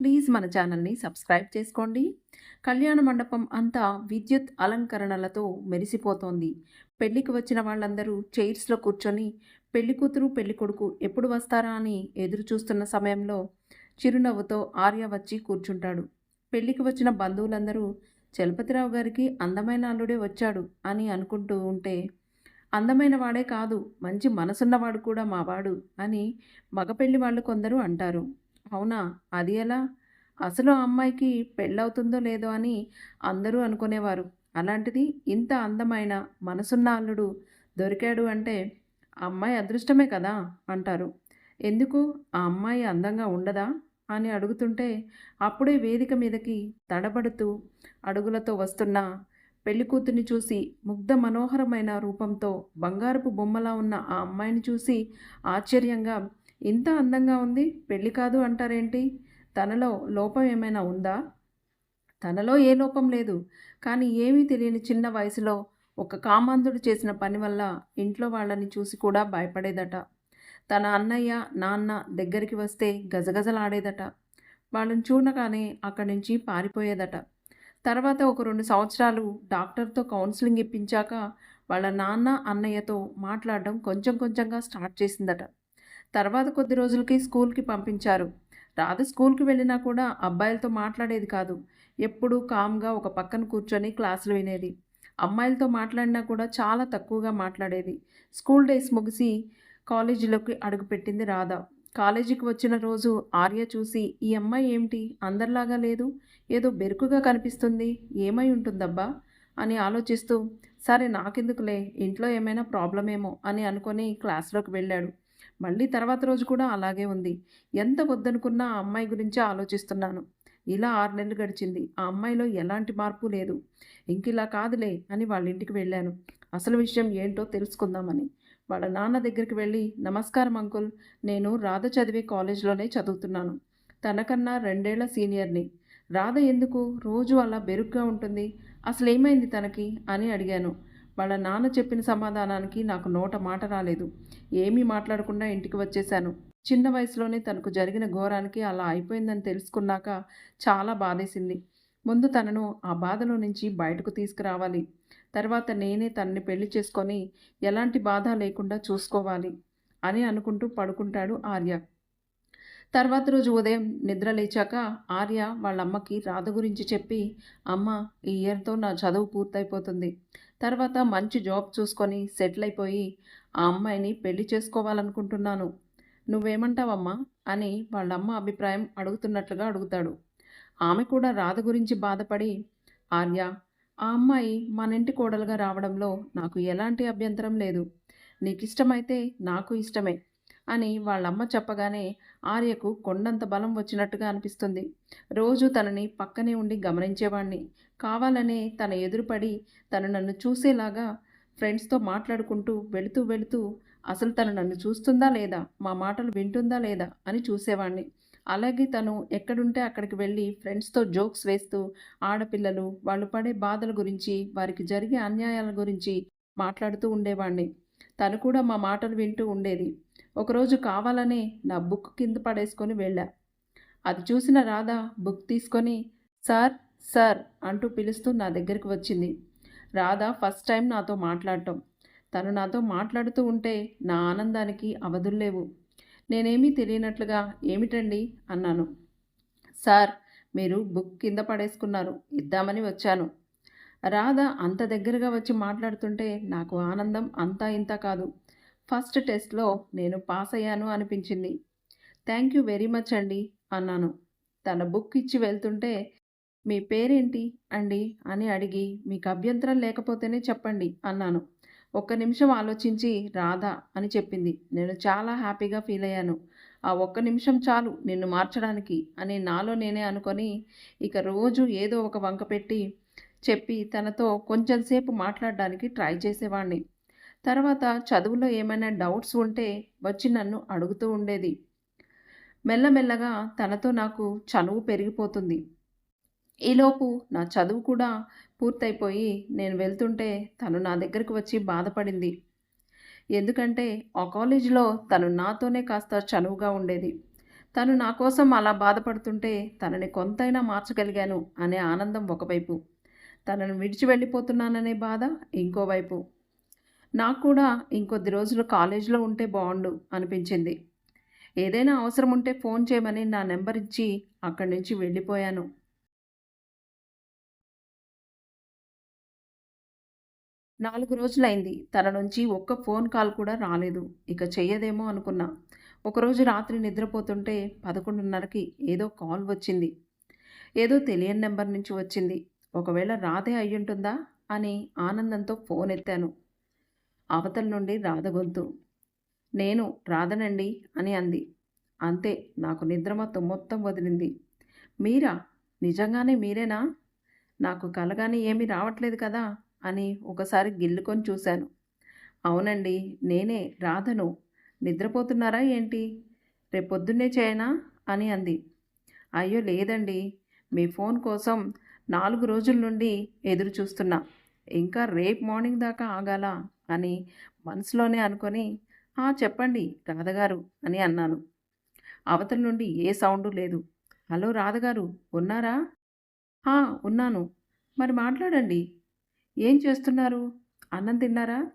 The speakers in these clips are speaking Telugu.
ప్లీజ్ మన ఛానల్ని సబ్స్క్రైబ్ చేసుకోండి. కళ్యాణ మండపం అంతా విద్యుత్ అలంకరణలతో మెరిసిపోతోంది. పెళ్ళికి వచ్చిన వాళ్ళందరూ చైర్స్లో కూర్చొని పెళ్ళి కూతురు పెళ్ళి కొడుకు ఎప్పుడు వస్తారా అని ఎదురు చూస్తున్న సమయంలో చిరునవ్వుతో ఆర్య వచ్చి కూర్చుంటాడు. పెళ్ళికి వచ్చిన బంధువులందరూ చలపతిరావు గారికి అందమైన అల్లుడే వచ్చాడు అని అనుకుంటూ ఉంటే అందమైన వాడే కాదు మంచి మనసున్నవాడు కూడా మావాడు అని మగ పెళ్ళి వాళ్ళు కొందరు అంటారు. అవునా? అది ఎలా? అసలు ఆ అమ్మాయికి పెళ్ళవుతుందో లేదో అని అందరూ అనుకునేవారు. అలాంటిది ఇంత అందమైన మనసున్న అల్లుడు దొరికాడు అంటే ఆ అమ్మాయి అదృష్టమే కదా అంటారు. ఎందుకు? ఆ అమ్మాయి అందంగా ఉండదా? అని అడుగుతుంటే అప్పుడే వేదిక మీదకి తడబడుతూ అడుగులతో వస్తున్న పెళ్ళికూతుర్ని చూసి ముగ్ధ మనోహరమైన రూపంతో బంగారపు బొమ్మలా ఉన్న ఆ అమ్మాయిని చూసి ఆశ్చర్యంగా ఇంత అందంగా ఉంది పెళ్ళి కాదు అంటారేంటి? తనలో లోపం ఏమైనా ఉందా? తనలో ఏ లోపం లేదు కానీ ఏమీ తెలియని చిన్న వయసులో ఒక కామాంధుడు చేసిన పని వల్ల ఇంట్లో వాళ్ళని చూసి కూడా భయపడేదట. తన అన్నయ్య నాన్న దగ్గరికి వస్తే గజగజలాడేదట. వాళ్ళని చూడగానే అక్కడి నుంచి పారిపోయేదట. తర్వాత ఒక రెండు సంవత్సరాలు డాక్టర్తో కౌన్సిలింగ్ ఇప్పించాక వాళ్ళ నాన్న అన్నయ్యతో మాట్లాడడం కొంచెం కొంచెంగా స్టార్ట్ చేసిందట. తర్వాత కొద్ది రోజులకి స్కూల్కి పంపించారు. రాధ స్కూల్కి వెళ్ళినా కూడా అబ్బాయిలతో మాట్లాడేది కాదు. ఎప్పుడూ కామ్గా ఒక పక్కన కూర్చొని క్లాసులు వినేది. అమ్మాయిలతో మాట్లాడినా కూడా చాలా తక్కువగా మాట్లాడేది. స్కూల్ డేస్ ముగిసి కాలేజీలోకి అడుగుపెట్టింది రాధ. కాలేజీకి వచ్చిన రోజు ఆర్య చూసి ఈ అమ్మాయి ఏమిటి? అందరిలాగా లేదు? ఏదో బెరుకుగా కనిపిస్తుంది? ఏమై ఉంటుందబ్బా? అని ఆలోచిస్తూ సరే నాకెందుకులే? ఇంట్లో ఏమైనా ప్రాబ్లం ఏమో అని అనుకొని క్లాస్లోకి వెళ్ళాడు. మళ్ళీ తర్వాత రోజు కూడా అలాగే ఉంది. ఎంత వద్దనుకున్నా ఆ అమ్మాయి గురించి ఆలోచిస్తున్నాను. ఇలా ఆరు నెలలు గడిచింది. ఆ అమ్మాయిలో ఎలాంటి మార్పు లేదు. ఇంక ఇలా కాదులే అని వాళ్ళ ఇంటికి వెళ్ళాను. అసలు విషయం ఏంటో తెలుసుకుందామని. వాళ్ళ నాన్న దగ్గరికి వెళ్ళి నమస్కారం అంకుల్. నేను రాధ చదివే కాలేజ్లోనే చదువుతున్నాను. తనకన్నా రెండేళ్ళ సీనియర్ని. రాధ ఎందుకు? రోజు అలా బెరుగ్గా ఉంటుంది. అసలు ఏమైంది తనకి? అని అడిగాను. వాళ్ళ నాన్న చెప్పిన సమాధానానికి నాకు నోట మాట రాలేదు. ఏమీ మాట్లాడకుండా ఇంటికి వచ్చేశాను. చిన్న వయసులోనే తనకు జరిగిన ఘోరానికి అలా అయిపోయిందని తెలుసుకున్నాక చాలా బాధేసింది. ముందు తనను ఆ బాధలో నుంచి బయటకు తీసుకురావాలి. తర్వాత నేనే తనని పెళ్ళి చేసుకొని ఎలాంటి బాధ లేకుండా చూసుకోవాలి అని అనుకుంటూ పడుకుంటాడు ఆర్య. తర్వాత రోజు ఉదయం నిద్ర లేచాక ఆర్య వాళ్ళ అమ్మకి రాధ గురించి చెప్పి అమ్మ ఈ ఇయర్తో నా చదువు పూర్తయిపోతుంది. తర్వాత మంచి జాబ్ చూసుకొని సెటిల్ అయిపోయి ఆ అమ్మాయిని పెళ్ళి చేసుకోవాలనుకుంటున్నాను. నువ్వేమంటావమ్మా? అని వాళ్ళమ్మ అభిప్రాయం అడుగుతున్నట్లుగా అడుగుతాడు. ఆమె కూడా రాధ గురించి బాధపడి ఆర్య ఆ అమ్మాయి మన ఇంటి కోడలుగా రావడంలో నాకు ఎలాంటి అభ్యంతరం లేదు. నీకు ఇష్టమైతే నాకు ఇష్టమే అని వాళ్ళమ్మ చెప్పగానే ఆర్యకు కొండంత బలం వచ్చినట్టుగా అనిపిస్తుంది. రోజు తనని పక్కనే ఉండి గమనించేవాణ్ణి. కావాలనే తన ఎదురుపడి తను నన్ను చూసేలాగా ఫ్రెండ్స్తో మాట్లాడుకుంటూ వెళుతూ వెళుతూ అసలు తను నన్ను చూస్తుందా లేదా? మా మాటలు వింటుందా లేదా? అని చూసేవాణ్ణి. అలాగే తను ఎక్కడుంటే అక్కడికి వెళ్ళి ఫ్రెండ్స్తో జోక్స్ వేస్తూ ఆడపిల్లలు వాళ్ళు పడే బాధల గురించి వారికి జరిగే అన్యాయాల గురించి మాట్లాడుతూ ఉండేవాణ్ణి. తను కూడా మా మాటలు వింటూ ఉండేది. ఒకరోజు కావాలనే నా బుక్ కింద పడేసుకొని వెళ్ళా. అది చూసిన రాధ బుక్ తీసుకొని సార్ సార్ అంటూ పిలుస్తూ నా దగ్గరికి వచ్చింది. రాధ ఫస్ట్ టైం నాతో మాట్లాడటం. తను నాతో మాట్లాడుతూ ఉంటే నా ఆనందానికి అవధుల్లేవు నేనేమీ తెలియనట్లుగా ఏమిటండి? అన్నాను. సార్ మీరు బుక్ కింద పడేసుకున్నారు. ఇద్దామని వచ్చాను. రాధ అంత దగ్గరగా వచ్చి మాట్లాడుతుంటే నాకు ఆనందం అంతా ఇంత కాదు. ఫస్ట్ టెస్ట్లో నేను పాస్ అయ్యాను అనిపించింది. థ్యాంక్ యూ వెరీ మచ్ అండి అన్నాను. తన బుక్ ఇచ్చి వెళ్తుంటే మీ పేరేంటి? అండి అని అడిగి మీకు అభ్యంతరం లేకపోతేనే చెప్పండి అన్నాను. ఒక్క నిమిషం ఆలోచించి రాధా అని చెప్పింది. నేను చాలా హ్యాపీగా ఫీల్ అయ్యాను. ఆ ఒక్క నిమిషం చాలు నిన్ను మార్చడానికి అని నాలో నేనే అనుకొని ఇక రోజు ఏదో ఒక వంక పెట్టి చెప్పి తనతో కొంచెం సేపు మాట్లాడడానికి ట్రై చేసేవాడిని తర్వాత చదువులో ఏమైనా డౌట్స్ ఉంటే వచ్చి నన్ను అడుగుతూ ఉండేది. మెల్లమెల్లగా తనతో నాకు చనువు పెరిగిపోతుంది. ఈలోపు నా చదువు కూడా పూర్తయిపోయి నేను వెళ్తుంటే తను నా దగ్గరకు వచ్చి బాధపడింది. ఎందుకంటే ఆ కాలేజీలో తను నాతోనే కాస్త చనువుగా ఉండేది. తను నా కోసం అలా బాధపడుతుంటే తనని కొంతైనా మార్చగలిగాను అనే ఆనందం ఒకవైపు. తనను విడిచి వెళ్ళిపోతున్నాననే బాధ ఇంకోవైపు. నాకు కూడా ఇంకొద్ది రోజులు కాలేజీలో ఉంటే బాగుండు అనిపించింది. ఏదైనా అవసరం ఉంటే ఫోన్ చేయమని నా నెంబర్ ఇచ్చి అక్కడి నుంచి వెళ్ళిపోయాను. నాలుగు రోజులైంది. తన నుంచి ఒక్క ఫోన్ కాల్ కూడా రాలేదు. ఇక చెయ్యదేమో అనుకున్నా. ఒకరోజు రాత్రి నిద్రపోతుంటే పదకొండున్నరకి ఏదో కాల్ వచ్చింది. ఏదో తెలియని నెంబర్ నుంచి వచ్చింది. ఒకవేళ రాధే అయ్యుంటుందా? అని ఆనందంతో ఫోన్ ఎత్తాను. అవతల నుండి రాధ గొంతు. నేను రాధనండి అని అంది. అంతే నాకు నిద్ర మొత్తం మొత్తం వదిలింది. మీరా? నిజంగానే మీరేనా? నాకు కలగానే ఏమీ రావట్లేదు కదా? అని ఒకసారి గిల్లుకొని చూశాను. అవునండి నేనే రాధను. నిద్రపోతున్నారా ఏంటి? రేపొద్దున్నే చేయనా? అని అంది. అయ్యో లేదండి. మీ ఫోన్ కోసం నాలుగు రోజుల నుండి ఎదురు చూస్తున్నా. ఇంకా రేపు మార్నింగ్ దాకా ఆగాల అని మనసులోనే అనుకొని చెప్పండి రాధగారు అని అన్నాను. అవతల నుండి ఏ సౌండు లేదు. హలో రాధగారు ఉన్నారా? ఉన్నాను. మరి మాట్లాడండి. ఏం చేస్తున్నారు? అన్నం తిన్నారా?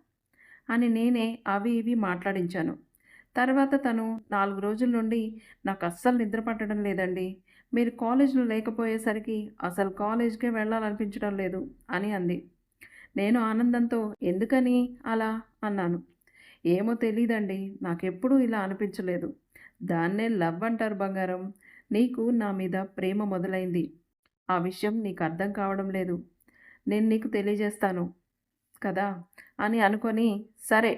అని నేనే అవి ఇవి మాట్లాడించాను. తర్వాత తను నాలుగు రోజుల నుండి నాకు అస్సలు నిద్ర పట్టడం లేదండి. మీరు కాలేజీలో లేకపోయేసరికి అసలు కాలేజ్కే వెళ్ళాలనిపించడం లేదు అని అంది. నేను ఆనందంతో ఎందుకని అలా అన్నాను. ఏమో తెలీదండి నాకెప్పుడూ ఇలా అనిపించలేదు. దాన్నే లవ్ అంటారు బంగారం. నీకు నా మీద ప్రేమ మొదలైంది. ఆ విషయం నీకు అర్థం కావడం లేదు. నేను నీకు తెలియజేస్తాను కదా? అని అనుకొని సరే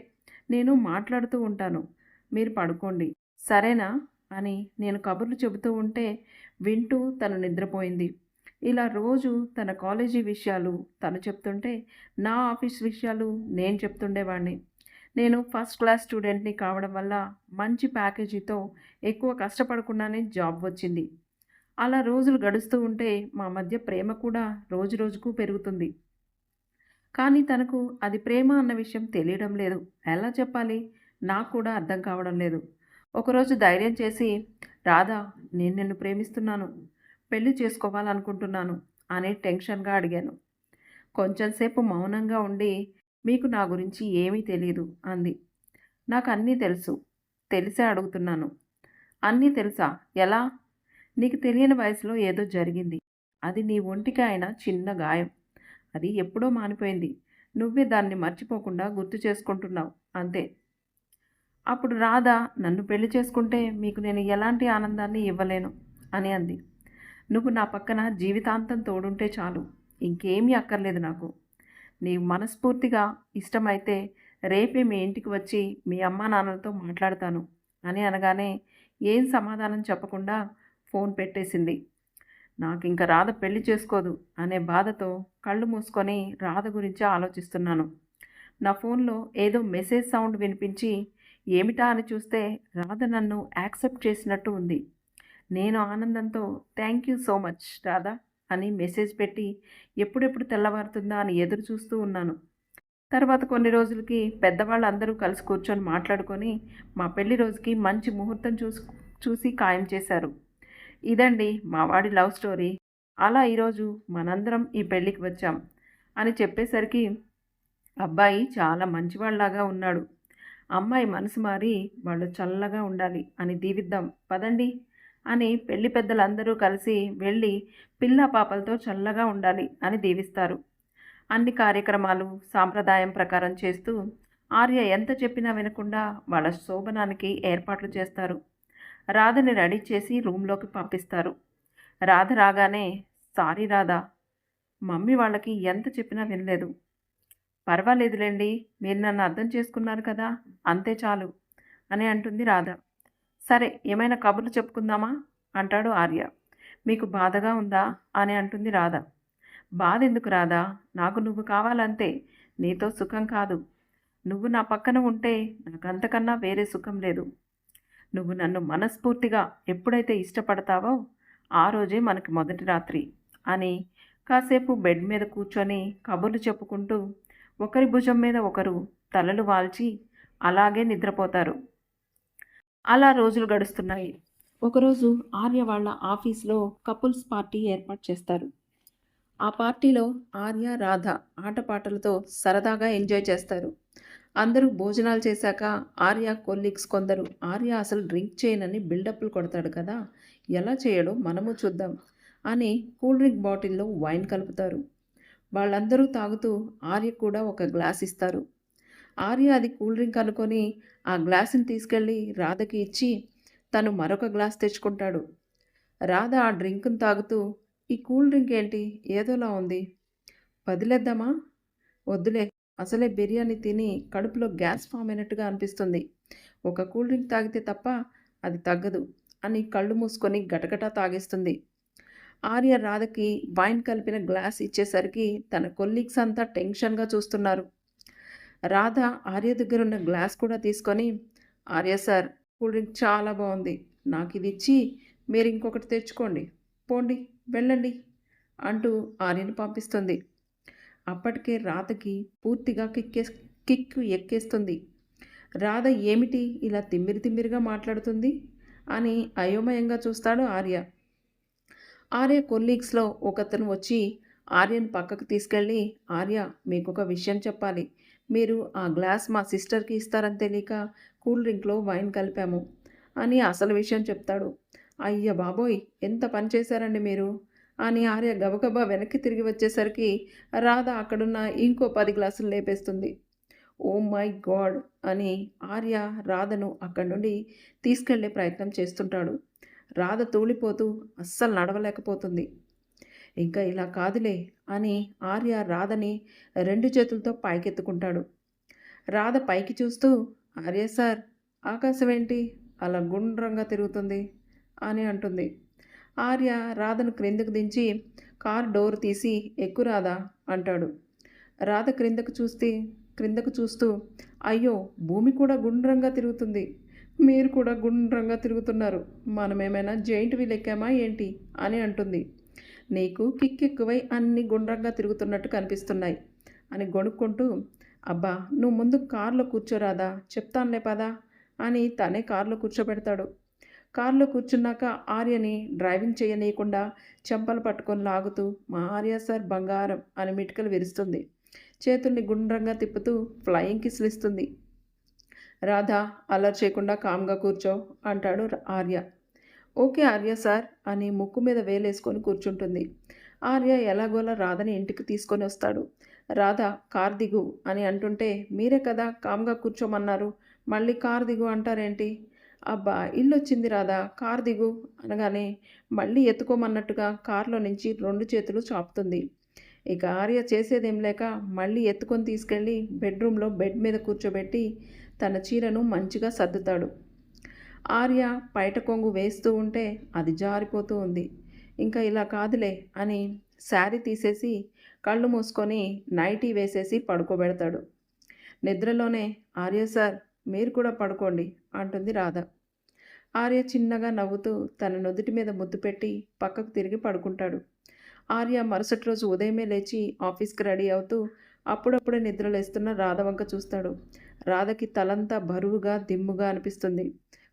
నేను మాట్లాడుతూ ఉంటాను. మీరు పడుకోండి. సరేనా? అని నేను కబుర్లు చెబుతూ ఉంటే వింటూ తను నిద్రపోయింది. ఇలా రోజు తన కాలేజీ విషయాలు తను చెప్తుంటే నా ఆఫీస్ విషయాలు నేను చెప్తుండేవాడిని నేను ఫస్ట్ క్లాస్ స్టూడెంట్ని కావడం వల్ల మంచి ప్యాకేజీతో ఎక్కువ కష్టపడకుండానే జాబ్ వచ్చింది. అలా రోజులు గడుస్తూ ఉంటే మా మధ్య ప్రేమ కూడా రోజు రోజుకు పెరుగుతుంది. కానీ తనకు అది ప్రేమ అన్న విషయం తెలియడం లేదు. ఎలా చెప్పాలి? నాకు కూడా అర్థం కావడం లేదు. ఒకరోజు ధైర్యం చేసి రాధా నేను నిన్ను ప్రేమిస్తున్నాను. పెళ్ళి చేసుకోవాలనుకుంటున్నాను అని టెన్షన్గా అడిగాను. కొంచెంసేపు మౌనంగా ఉండి మీకు నా గురించి ఏమీ తెలియదు అంది. నాకు అన్నీ తెలుసు. తెలిసే అడుగుతున్నాను. అన్నీ తెలుసా? ఎలా? నీకు తెలియని వయసులో ఏదో జరిగింది. అది నీ ఒంటికి అయిన చిన్న గాయం. అది ఎప్పుడో మానిపోయింది. నువ్వే దాన్ని మర్చిపోకుండా గుర్తు చేసుకుంటున్నావు అంతే. అప్పుడు రాధ నన్ను పెళ్ళి చేసుకుంటే మీకు నేను ఎలాంటి ఆనందాన్ని ఇవ్వలేను అని అంది. నువ్వు నా పక్కన జీవితాంతం తోడుంటే చాలు. ఇంకేమీ అక్కర్లేదు నాకు. నీ మనస్ఫూర్తిగా ఇష్టమైతే రేపే మీ ఇంటికి వచ్చి మీ అమ్మా నాన్నలతో మాట్లాడతాను అని అనగానే ఏం సమాధానం చెప్పకుండా ఫోన్ పెట్టేసింది. నాకు ఇంకా రాధ పెళ్ళి చేసుకోదు అనే బాధతో కళ్ళు మూసుకొని రాధ గురించి ఆలోచిస్తున్నాను. నా ఫోన్లో ఏదో మెసేజ్ సౌండ్ వినిపించి ఏమిటా అని చూస్తే రాధ నన్ను యాక్సెప్ట్ చేసినట్టు ఉంది. నేను ఆనందంతో thank you so much Radha అని మెసేజ్ పెట్టి ఎప్పుడెప్పుడు తెల్లవారుతుందా అని ఎదురు చూస్తూ ఉన్నాను. తర్వాత కొన్ని రోజులకి పెద్దవాళ్ళు అందరూ కలిసి కూర్చొని మాట్లాడుకొని మా పెళ్ళి రోజుకి మంచి ముహూర్తం చూసి చూసి ఖాయం చేశారు. ఇదండి మా వాడి లవ్ స్టోరీ. అలా ఈరోజు మనందరం ఈ పెళ్ళికి వచ్చాం అని చెప్పేసరికి అబ్బాయి చాలా మంచివాళ్ళలాగా ఉన్నాడు. అమ్మాయి మనసు మారి వాళ్ళు చల్లగా ఉండాలి అని దీవిద్దాం పదండి అని పెళ్ళి పెద్దలందరూ కలిసి వెళ్ళి పిల్ల పాపలతో చల్లగా ఉండాలి అని దీవిస్తారు. అన్ని కార్యక్రమాలు సాంప్రదాయం ప్రకారం చేస్తూ ఆర్య ఎంత చెప్పినా వినకుండా వాళ్ళ శోభనానికి ఏర్పాట్లు చేస్తారు. రాధని రెడీ చేసి రూమ్లోకి పంపిస్తారు. రాధ రాగానే సారీ రాధా మమ్మీ వాళ్ళకి ఎంత చెప్పినా వినలేదు. పర్వాలేదులేండి మీరు నన్ను అర్థం చేసుకున్నారు కదా అంతే చాలు అని అంటుంది రాధ. సరే ఏమైనా కబుర్లు చెప్పుకుందామా? అంటాడు ఆర్య. మీకు బాధగా ఉందా? అని అంటుంది రాధ. బాధ ఎందుకు రాధా? నాకు నువ్వు కావాలంతే నీతో సుఖం కాదు. నువ్వు నా పక్కన ఉంటే నాకంతకన్నా వేరే సుఖం లేదు. నువ్వు నన్ను మనస్ఫూర్తిగా ఎప్పుడైతే ఇష్టపడతావో ఆ రోజే మనకి మొదటి రాత్రి అని కాసేపు బెడ్ మీద కూర్చొని కబుర్లు చెప్పుకుంటూ ఒకరి భుజం మీద ఒకరు తలలు వాల్చి అలాగే నిద్రపోతారు. అలా రోజులు గడుస్తున్నాయి. ఒకరోజు ఆర్య వాళ్ళ ఆఫీస్లో కపుల్స్ పార్టీ ఏర్పాటు చేస్తారు. ఆ పార్టీలో ఆర్య రాధ ఆటపాటలతో సరదాగా ఎంజాయ్ చేస్తారు. అందరూ భోజనాలు చేశాక ఆర్య కొలీగ్స్ కొందరు ఆర్య అసలు డ్రింక్ చేయనని బిల్డప్లు కొడతాడు కదా ఎలా చేయడో మనము చూద్దాం అని కూల్ డ్రింక్ బాటిల్లో వైన్ కలుపుతారు. వాళ్ళందరూ తాగుతూ ఆర్య కూడా ఒక గ్లాస్ ఇస్తారు. ఆర్య అది కూల్ డ్రింక్ అనుకొని ఆ గ్లాసుని తీసుకెళ్ళి రాధకి ఇచ్చి తను మరొక గ్లాస్ తెచ్చుకుంటాడు. రాధ ఆ డ్రింక్ను తాగుతూ ఈ కూల్ డ్రింక్ ఏంటి? ఏదోలా ఉంది. వదిలేద్దామా వద్దులే. అసలే బిర్యానీ తిని కడుపులో గ్యాస్ ఫామ్ అయినట్టుగా అనిపిస్తుంది. ఒక కూల్ డ్రింక్ తాగితే తప్ప అది తగ్గదు అని కళ్ళు మూసుకొని గటగటా తాగేస్తుంది. ఆర్య రాధకి వైన్ కలిపిన గ్లాస్ ఇచ్చేసరికి తన కొలీగ్స్ అంతా టెన్షన్గా చూస్తున్నారు. రాధ ఆర్య దగ్గర ఉన్న గ్లాస్ కూడా తీసుకొని ఆర్య సార్ కూల్ డ్రింక్ చాలా బాగుంది. నాకు ఇది ఇచ్చి మీరు ఇంకొకటి తెచ్చుకోండి. పోండి వెళ్ళండి అంటూ ఆర్యను పంపిస్తుంది. అప్పటికే రాధకి పూర్తిగా కిక్కే కిక్కు ఎక్కేస్తుంది. రాధ ఏమిటి ఇలా తిమ్మిరి తిమ్మిరిగా మాట్లాడుతుంది అని అయోమయంగా చూస్తాడు ఆర్య. ఆర్య కొలీగ్స్లో ఒకతను వచ్చి ఆర్యను పక్కకు తీసుకెళ్ళి ఆర్య మీకు ఒక విషయం చెప్పాలి. మీరు ఆ గ్లాస్ మా సిస్టర్కి ఇస్తారని తెలియక కూల్ డ్రింక్లో వైన్ కలిపాము అని అసలు విషయం చెప్తాడు. అయ్య బాబోయ్ ఎంత పని చేశారండి మీరు? అని ఆర్య గబగబా వెనక్కి తిరిగి వచ్చేసరికి రాధ అక్కడున్న ఇంకో పది గ్లాసులు లేపేస్తుంది. Oh my God! అని ఆర్య రాధను అక్కడి నుండి తీసుకెళ్ళే ప్రయత్నం చేస్తుంటాడు. రాధ తూలిపోతూ అస్సలు నడవలేకపోతుంది. ఇంకా ఇలా కాదులే అని ఆర్య రాధని రెండు చేతులతో పైకెత్తుకుంటాడు. రాధ పైకి చూస్తూ ఆర్య సార్ ఆకాశం ఏంటి? అలా గుండ్రంగా తిరుగుతుంది అని అంటుంది. ఆర్య రాధను క్రిందకు దించి కార్ డోర్ తీసి ఎక్కు రాధా అంటాడు. రాధ క్రిందకు చూస్తే క్రిందకు చూస్తూ అయ్యో భూమి కూడా గుండ్రంగా తిరుగుతుంది. మీరు కూడా గుండ్రంగా తిరుగుతున్నారు. మనమేమైనా జైంట్ వీల్ ఎక్కామా ఏంటి? అని అంటుంది. నీకు కిక్ ఎక్కువై అన్ని గుండ్రంగా తిరుగుతున్నట్టు కనిపిస్తున్నాయి అని గొణుక్కుంటూ అబ్బా నువ్వు ముందు కారులో కూర్చోరాదా చెప్తానులే పదా అని తనే కారులో కూర్చోబెడతాడు. కారులో కూర్చున్నాక ఆర్యని డ్రైవింగ్ చేయనీయకుండా చెంపలు పట్టుకొని లాగుతూ మా ఆర్య సార్ బంగారం అని మిటికలు విరుస్తుంది. చేతుల్ని గుండ్రంగా తిప్పుతూ ఫ్లయింగ్ కిసిలిస్తుంది రాధ అలర్ చేయకుండా కామ్గా కూర్చో అంటాడు ఆర్య. ఓకే ఆర్య సార్ అని ముక్కు మీద వేలేసుకొని కూర్చుంటుంది. ఆర్య ఎలాగోలా రాధని ఇంటికి తీసుకొని వస్తాడు. రాధ కార్ దిగు అని అంటుంటే మీరే కదా కామ్గా కూర్చోమన్నారు. మళ్ళీ కార్ దిగు అంటారేంటి? అబ్బా ఇల్లు వచ్చింది రాదా కార్ దిగు అనగానే మళ్ళీ ఎత్తుకోమన్నట్టుగా కారులో నుంచి రెండు చేతులు చాపుతుంది. ఇక ఆర్య చేసేదేం లేక మళ్ళీ ఎత్తుకొని తీసుకెళ్ళి బెడ్రూమ్లో బెడ్ మీద కూర్చోబెట్టి తన చీరను మంచిగా సర్దుతాడు. ఆర్య పైట కొంగు వేస్తూ ఉంటే అది జారిపోతూ ఉంది. ఇంకా ఇలా కాదులే అని శారీ తీసేసి కళ్ళు మూసుకొని నైటీ వేసేసి పడుకోబెడతాడు. నిద్రలోనే ఆర్య సార్ మీరు కూడా పడుకోండి అంటుంది రాధ. ఆర్య చిన్నగా నవ్వుతూ తన నుదుటి మీద ముద్దు పెట్టి పక్కకు తిరిగి పడుకుంటాడు. ఆర్య మరుసటి రోజు ఉదయమే లేచి ఆఫీస్కి రెడీ అవుతూ అప్పుడప్పుడే నిద్రలేస్తున్న రాధవంక చూస్తాడు. రాధకి తలంతా బరువుగా దిమ్ముగా అనిపిస్తుంది.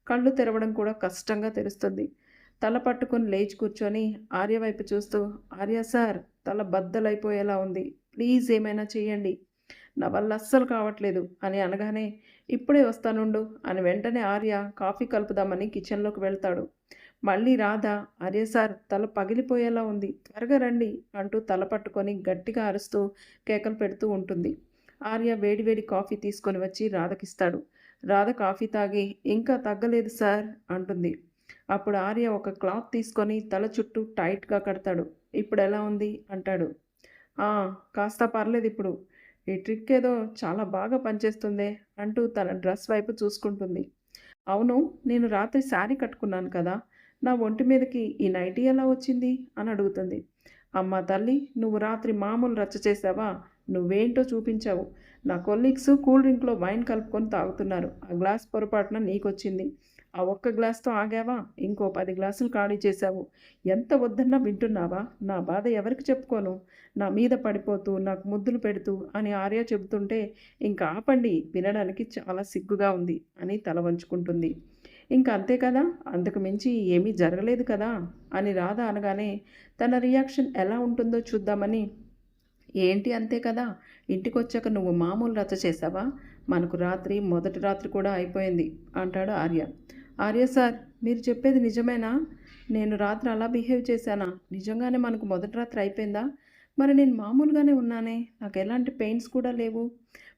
కళ్ళు తెరవడం కూడా కష్టంగా తెరుస్తుంది. తల పట్టుకొని లేచి కూర్చొని ఆర్య వైపు చూస్తూ ఆర్య సార్ తల బద్దలైపోయేలా ఉంది. ప్లీజ్ ఏమైనా చేయండి నా వల్ల అస్సలు కావట్లేదు అని అనగానే ఇప్పుడే వస్తానుండు అని వెంటనే ఆర్య కాఫీ కలుపుదామని కిచెన్లోకి వెళ్తాడు. మళ్ళీ రాధ ఆర్య సార్ తల పగిలిపోయేలా ఉంది త్వరగా రండి అంటూ తల పట్టుకొని గట్టిగా అరుస్తూ కేకలు పెడుతూ ఉంటుంది. ఆర్య వేడివేడి కాఫీ తీసుకొని వచ్చి రాధకిస్తాడు. రాధ కాఫీ తాగి ఇంకా తగ్గలేదు సార్ అంటుంది. అప్పుడు ఆర్య ఒక క్లాత్ తీసుకొని తల చుట్టూ టైట్గా కడతాడు. ఇప్పుడు ఎలా ఉంది? అంటాడు. కాస్త పర్లేదు ఇప్పుడు. ఈ ట్రిక్ ఏదో చాలా బాగా పనిచేస్తుందే అంటూ తన డ్రెస్ వైపు చూసుకుంటుంది. అవును నేను రాత్రి శారీ కట్టుకున్నాను కదా నా ఒంటి మీదకి ఈ నైటీ ఎలా వచ్చింది? అని అడుగుతుంది. అమ్మ తల్లి నువ్వు రాత్రి మామూలు రచ్చ చేసావా? నువ్వేంటో చూపించావు. నా కొలీగ్స్ కూల్ డ్రింక్లో వైన్ కలుపుకొని తాగుతున్నారు. ఆ గ్లాస్ పొరపాటున నీకొచ్చింది. ఆ ఒక్క గ్లాస్తో ఆగావా? ఇంకో పది గ్లాసులు ఖాళీ చేశావు. ఎంత వద్దన్నా వింటున్నావా? నా బాధ ఎవరికి చెప్పుకోను? నా మీద పడిపోతూ నాకు ముద్దులు పెడుతూ అని ఆర్య చెబుతుంటే ఇంకా ఆపండి వినడానికి చాలా సిగ్గుగా ఉంది అని తల వంచుకుంటుంది. ఇంకా అంతే కదా? అంతకు మించి ఏమీ జరగలేదు కదా? అని రాధ అనగానే తన రియాక్షన్ ఎలా ఉంటుందో చూద్దామని. ఏంటి అంతే కదా? ఇంటికి వచ్చాక నువ్వు మామూలు రచ్చ చేసావా మనకు రాత్రి మొదటి రాత్రి కూడా అయిపోయింది అంటాడు ఆర్య. ఆర్య సార్ మీరు చెప్పేది నిజమేనా? నేను రాత్రి అలా బిహేవ్ చేశానా? నిజంగానే మనకు మొదటి రాత్రి అయిపోయిందా? మరి నేను మామూలుగానే ఉన్నానే? నాకు ఎలాంటి పెయిన్స్ కూడా లేవు.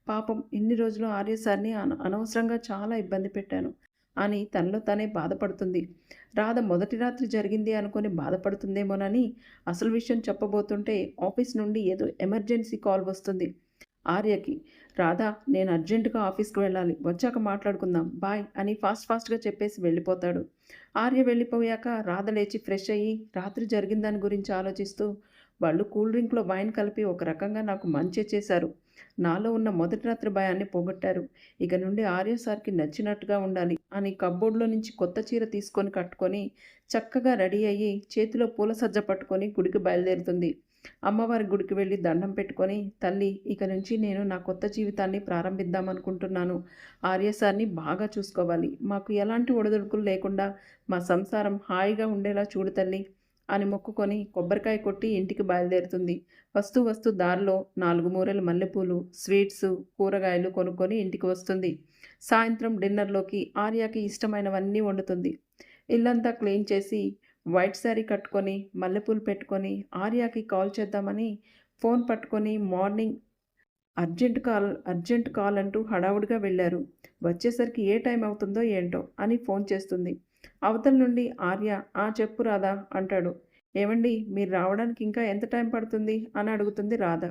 పాపం ఇన్ని రోజులు ఆర్య సార్ని అన అనవసరంగా చాలా ఇబ్బంది పెట్టాను. అని తనలో తనే బాధపడుతుంది. రాధ మొదటి రాత్రి జరిగింది అనుకొని బాధపడుతుందేమోనని అసలు విషయం చెప్పబోతుంటే ఆఫీస్ నుండి ఏదో ఎమర్జెన్సీ కాల్ వస్తుంది. ఆర్యకి రాధా నేను అర్జెంటుగా ఆఫీస్కి వెళ్ళాలి. వచ్చాక మాట్లాడుకుందాం. బాయ్ అని ఫాస్ట్ ఫాస్ట్గా చెప్పేసి వెళ్ళిపోతాడు. ఆర్య వెళ్ళిపోయాక రాధ లేచి ఫ్రెష్ అయ్యి రాత్రి జరిగిన దాని గురించి ఆలోచిస్తూ వాళ్ళు కూల్ డ్రింక్లో వైన్ కలిపి ఒక రకంగా నాకు మంచి చేశారు. నాలో ఉన్న మొదటి రాత్రి భయాన్ని పోగొట్టారు. ఇక నుండి ఆర్య సార్కి నచ్చినట్టుగా ఉండాలి అని కబ్బోర్డ్లో నుంచి కొత్త చీర తీసుకొని కట్టుకొని చక్కగా రెడీ అయ్యి చేతిలో పూల సజ్జ పట్టుకొని గుడికి బయలుదేరుతుంది. అమ్మవారి గుడికి వెళ్ళి దండం పెట్టుకొని తల్లి ఇక నుంచి నేను నా కొత్త జీవితాన్ని ప్రారంభిద్దామనుకుంటున్నాను ఆర్య సార్ని బాగా చూసుకోవాలి. మాకు ఎలాంటి ఒడిదుడుకులు లేకుండా మా సంసారం హాయిగా ఉండేలా చూడు తల్లి అని మొక్కుకొని కొబ్బరికాయ కొట్టి ఇంటికి బయలుదేరుతుంది. వస్తూ వస్తూ దారిలో నాలుగు మూరలు మల్లెపూలు స్వీట్స్ కూరగాయలు కొనుక్కొని ఇంటికి వస్తుంది. సాయంత్రం డిన్నర్లోకి ఆర్యాకి ఇష్టమైనవన్నీ వండుతుంది. ఇల్లంతా క్లీన్ చేసి వైట్ శారీ కట్టుకొని మల్లెపూలు పెట్టుకొని ఆర్యాకి కాల్ చేద్దామని ఫోన్ పట్టుకొని morning urgent call urgent call అంటూ హడావుడిగా వెళ్ళారు. వచ్చేసరికి ఏ టైం అవుతుందో ఏంటో అని ఫోన్ చేస్తుంది. అవతల నుండి ఆర్య ఆ చెప్పు రాధా అంటాడు. ఏమండి మీరు రావడానికి ఇంకా ఎంత టైం పడుతుంది? అని అడుగుతుంది రాధ.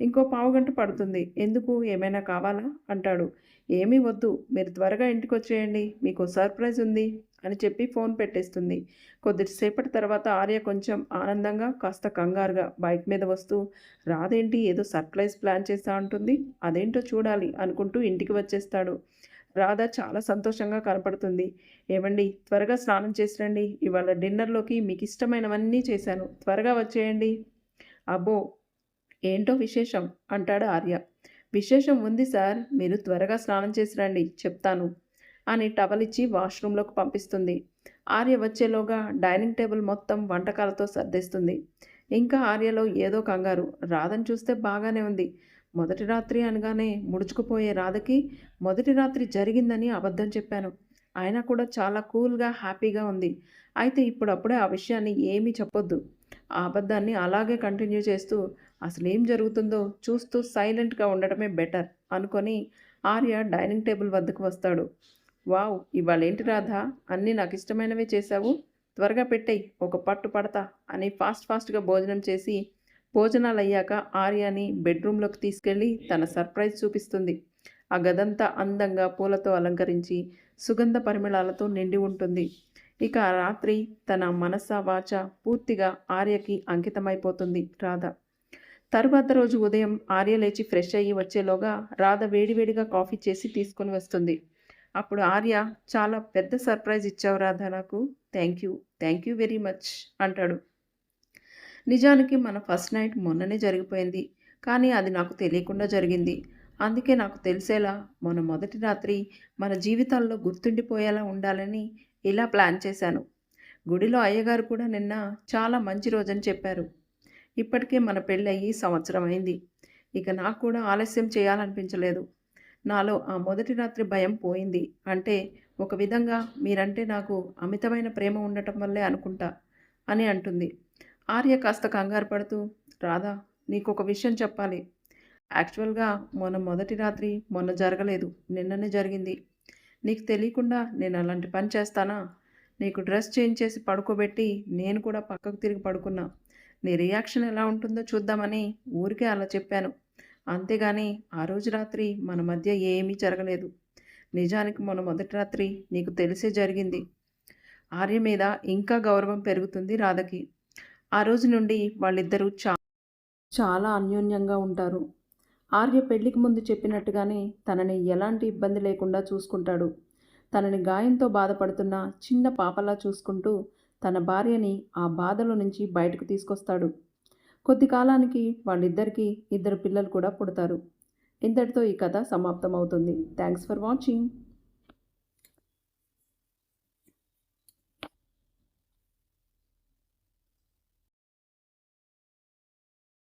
ఇంకో పావు గంట పడుతుంది. ఎందుకు? ఏమైనా కావాలా? అంటాడు. ఏమీ వద్దు. మీరు త్వరగా ఇంటికి వచ్చేయండి. మీకు సర్ప్రైజ్ ఉంది. అని చెప్పి ఫోన్ పెట్టేస్తుంది. కొద్దిసేపటి తర్వాత ఆర్య కొంచెం ఆనందంగా కాస్త కంగారుగా బైక్ మీద వస్తూ రాదేంటి ఏదో సర్ప్రైజ్ ప్లాన్ చేస్తా అంటుంది. అదేంటో చూడాలి అనుకుంటూ ఇంటికి వచ్చేస్తాడు. రాధ చాలా సంతోషంగా కనపడుతుంది. ఏమండి త్వరగా స్నానం చేసి రండి. ఇవాళ డిన్నర్లోకి మీకు ఇష్టమైనవన్నీ చేశాను. త్వరగా వచ్చేయండి. అబ్బో ఏంటో విశేషం? అంటాడు ఆర్య. విశేషం ఉంది సార్. మీరు త్వరగా స్నానం చేసి రండి. చెప్తాను. అని టవల్ ఇచ్చి వాష్రూమ్లోకి పంపిస్తుంది. ఆర్య వచ్చేలోగా డైనింగ్ టేబుల్ మొత్తం వంటకాలతో సర్దేస్తుంది. ఇంకా ఆర్యలో ఏదో కంగారు. రాధని చూస్తే బాగానే ఉంది. మొదటి రాత్రి అనగానే ముడుచుకుపోయే రాధకి మొదటి రాత్రి జరిగిందని అబద్ధం చెప్పాను. ఆయన కూడా చాలా కూల్గా హ్యాపీగా ఉంది. అయితే ఇప్పుడప్పుడే ఆ విషయాన్ని ఏమీ చెప్పొద్దు. ఆ అబద్ధాన్ని అలాగే కంటిన్యూ చేస్తూ అసలు ఏం జరుగుతుందో చూస్తూ సైలెంట్గా ఉండటమే బెటర్ అనుకొని ఆర్య డైనింగ్ టేబుల్ వద్దకు వస్తాడు. వావ్ ఇవాళేంటి రాధా? అన్నీ నాకు ఇష్టమైనవే చేశావు. త్వరగా పెట్టేయి ఒక పట్టు పడతా అని ఫాస్ట్ ఫాస్ట్గా భోజనం చేసి భోజనాలు అయ్యాక ఆర్యాని బెడ్రూమ్లోకి తీసుకెళ్ళి తన సర్ప్రైజ్ చూపిస్తుంది. ఆ గదంతా అందంగా పూలతో అలంకరించి సుగంధ పరిమళాలతో నిండి ఉంటుంది. ఇక ఆ రాత్రి తన మనస వాచ పూర్తిగా ఆర్యకి అంకితమైపోతుంది రాధ. తరువాత రోజు ఉదయం ఆర్య లేచి ఫ్రెష్ అయ్యి వచ్చేలోగా రాధ వేడివేడిగా కాఫీ చేసి తీసుకొని వస్తుంది. అప్పుడు ఆర్య చాలా పెద్ద సర్ప్రైజ్ ఇచ్చావు రాధా నాకు. Thank you. Thank you very much అంటాడు. నిజానికి మన ఫస్ట్ నైట్ మొన్ననే జరిగిపోయింది కానీ అది నాకు తెలియకుండా జరిగింది. అందుకే నాకు తెలిసేలా మొన్న మొదటి రాత్రి మన జీవితాల్లో గుర్తుండిపోయేలా ఉండాలని ఇలా ప్లాన్ చేశాను. గుడిలో అయ్యగారు కూడా నిన్న చాలా మంచి రోజని చెప్పారు. ఇప్పటికే మన పెళ్ళి అయ్యి సంవత్సరం అయింది. ఇక నాకు కూడా ఆలస్యం చేయాలనిపించలేదు. నాలో ఆ మొదటి రాత్రి భయం పోయింది. అంటే ఒక విధంగా మీరంటే నాకు అమితమైన ప్రేమ ఉండటం వల్లే అనుకుంటా అని అంటుంది. ఆర్య కాస్త కంగారు పడుతూ రాధా నీకు ఒక విషయం చెప్పాలి. యాక్చువల్గా మొన్న మొదటి రాత్రి మొన్న జరగలేదు. నిన్ననే జరిగింది. నీకు తెలియకుండా నేను అలాంటి పని చేస్తానా? నీకు డ్రెస్ చేంజ్ చేసి పడుకోబెట్టి నేను కూడా పక్కకు తిరిగి పడుకున్నా. నీ రియాక్షన్ ఎలా ఉంటుందో చూద్దామని ఊరికే అలా చెప్పాను. అంతేగాని ఆ రోజు రాత్రి మన మధ్య ఏమీ జరగలేదు. నిజానికి మొన్న మొదటి రాత్రి నీకు తెలిసే జరిగింది. ఆర్య మీద ఇంకా గౌరవం పెరుగుతుంది రాధకి. ఆ రోజు నుండి వాళ్ళిద్దరూ చా చాలా అన్యోన్యంగా ఉంటారు. ఆర్య పెళ్ళికి ముందు చెప్పినట్టుగానే తనని ఎలాంటి ఇబ్బంది లేకుండా చూసుకుంటాడు. తనని గాయంతో బాధపడుతున్న చిన్న పాపలా చూసుకుంటూ తన భార్యని ఆ బాధలో నుంచి బయటకు తీసుకొస్తాడు. కొద్ది కాలానికి వాళ్ళిద్దరికీ ఇద్దరు పిల్లలు కూడా పుడతారు. ఇంతటితో ఈ కథ సమాప్తం అవుతుంది థ్యాంక్స్ ఫర్ వాచింగ్.